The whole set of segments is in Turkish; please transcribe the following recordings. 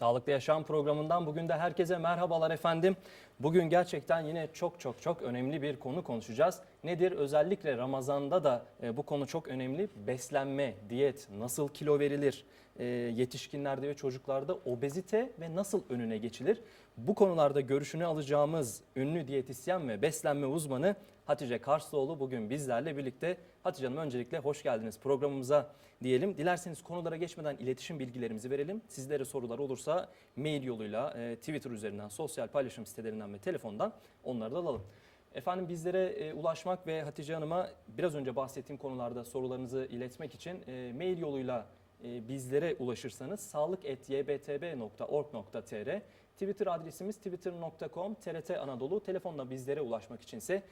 Sağlıklı Yaşam programından bugün de herkese merhabalar efendim. Bugün gerçekten yine çok çok çok önemli bir konu konuşacağız. Nedir? Özellikle Ramazan'da da e, bu konu çok önemli. Beslenme, diyet, nasıl kilo verilir, e, yetişkinlerde ve çocuklarda obezite ve nasıl önüne geçilir? Bu konularda görüşünü alacağımız ünlü diyetisyen ve beslenme uzmanı Hatice Karslıoğlu bugün bizlerle birlikte. Hatice Hanım öncelikle hoş geldiniz programımıza diyelim. Dilerseniz konulara geçmeden iletişim bilgilerimizi verelim. Sizlere sorular olursa mail yoluyla, e, Twitter üzerinden, sosyal paylaşım sitelerinden ve telefondan onları da alalım. Efendim bizlere e, ulaşmak ve Hatice Hanım'a biraz önce bahsettiğim konularda sorularınızı iletmek için e, mail yoluyla e, bizlere ulaşırsanız sağlık.ybtb.org.tr Twitter adresimiz twitter.com TRT Anadolu. Telefonla bizlere ulaşmak içinse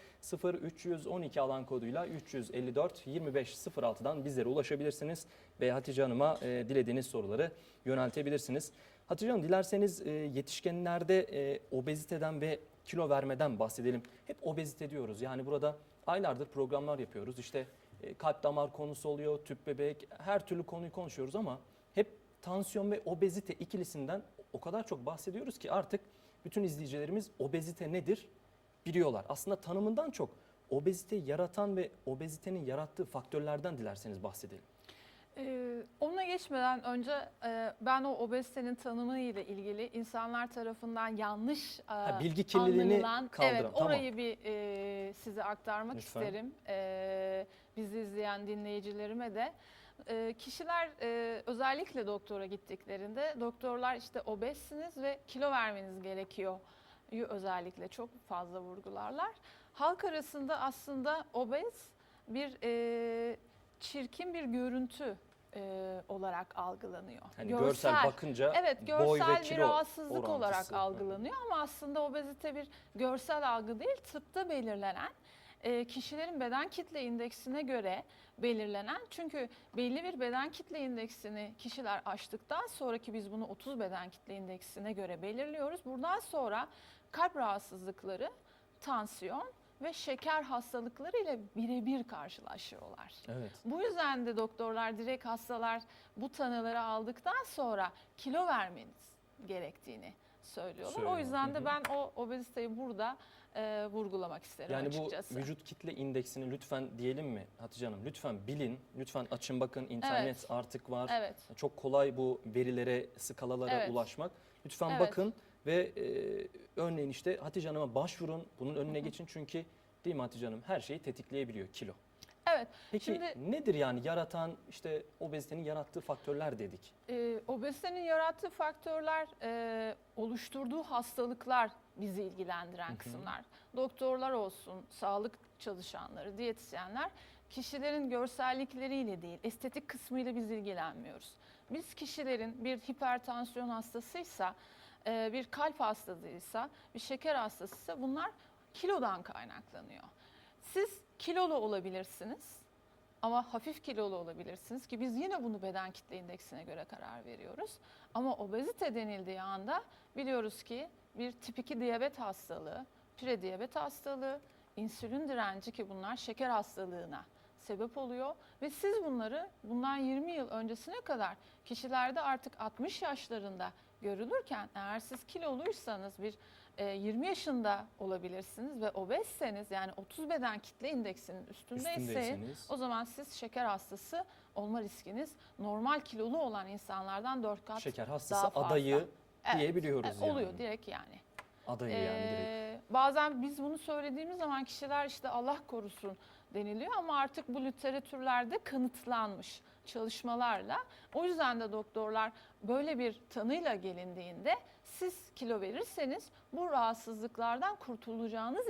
0312 alan koduyla 354 2506'dan bizlere ulaşabilirsiniz ve Hatice Hanım'a e, dilediğiniz soruları yöneltebilirsiniz. Hatice Hanım dilerseniz e, yetişkinlerde e, obeziteden ve kilo vermeden bahsedelim. Hep obezite diyoruz. Yani burada aylardır programlar yapıyoruz. İşte e, kalp damar konusu oluyor, tüp bebek, her türlü konuyu konuşuyoruz ama tansiyon ve obezite ikilisinden o kadar çok bahsediyoruz ki artık bütün izleyicilerimiz obezite nedir biliyorlar. Aslında tanımından çok obezite yaratan ve obezitenin yarattığı faktörlerden dilerseniz bahsedelim. Ee, ona geçmeden önce e, ben o obezitenin tanımı ile ilgili insanlar tarafından yanlış e, Ha, bilgi kirliliğini kaldıralım, evet tamam. orayı bir e, size aktarmak Lütfen. isterim. E, bizi izleyen dinleyicilerime de. E, kişiler e, özellikle doktora gittiklerinde doktorlar işte obezsiniz ve kilo vermeniz gerekiyor özellikle çok fazla vurgularlar. Halk arasında aslında obez bir e, çirkin bir görüntü e, olarak algılanıyor. Hani görsel, bakınca Evet boy ve görsel bir kilo rahatsızlık orantısı. olarak algılanıyor ama aslında obezite bir görsel algı değil tıpta belirlenen e, kişilerin beden kitle indeksine göre belirlenen çünkü belli bir beden kitle indeksini kişiler aştıktan sonraki biz bunu 30 beden kitle indeksine göre belirliyoruz. Buradan sonra kalp rahatsızlıkları, tansiyon ve şeker hastalıkları ile birebir karşılaşıyorlar. Evet. Bu yüzden de doktorlar direkt hastalar bu tanıları aldıktan sonra kilo vermeniz gerektiğini söylüyorlar. Söylüyor. O yüzden de ben o obeziteyi burada e, vurgulamak isterim Yani açıkçası. bu vücut kitle indeksini lütfen diyelim mi Hatice Hanım? Lütfen bilin, lütfen açın bakın internet Evet. artık var. Evet. Çok kolay bu verilere, skalalara Evet. ulaşmak. Lütfen Evet. bakın ve e, örneğin işte Hatice Hanım'a başvurun. Bunun önüne geçin çünkü değil mi Hatice Hanım? Her şeyi tetikleyebiliyor kilo. Evet. Peki Şimdi- nedir yani yaratan işte obezitenin yarattığı faktörler dedik. E, obezitenin yarattığı faktörler, e, oluşturduğu hastalıklar bizi ilgilendiren kısımlar. Doktorlar olsun, sağlık çalışanları, diyetisyenler kişilerin görsellikleriyle değil, estetik kısmıyla biz ilgilenmiyoruz. Biz kişilerin bir hipertansiyon hastasıysa, e, bir kalp hastasıysa, bir şeker hastasıysa bunlar kilodan kaynaklanıyor. Siz kilolu olabilirsiniz ama hafif kilolu olabilirsiniz ki biz yine bunu beden kitle indeksine göre karar veriyoruz. Ama obezite denildiği anda biliyoruz ki bir tip 2 diyabet hastalığı, prediyabet hastalığı, insülin direnci ki bunlar şeker hastalığına sebep oluyor ve siz bunları bundan 20 yıl öncesine kadar kişilerde artık 60 yaşlarında görülürken eğer siz kiloluysanız bir e, 20 yaşında olabilirsiniz ve obezseniz yani 30 beden kitle indeksinin Üstündeyseniz. o zaman siz şeker hastası olma riskiniz normal kilolu olan insanlardan 4 kat Şeker daha hastası fazla. adayı Evet, diyebiliyoruz evet, yani. Oluyor direkt yani. Adayı yani direkt. Ee, bazen biz bunu söylediğimiz zaman kişiler işte Allah korusun deniliyor ama artık bu literatürlerde kanıtlanmış çalışmalarla. O yüzden de doktorlar böyle bir tanıyla gelindiğinde siz kilo verirseniz bu rahatsızlıklardan kurtulacağınız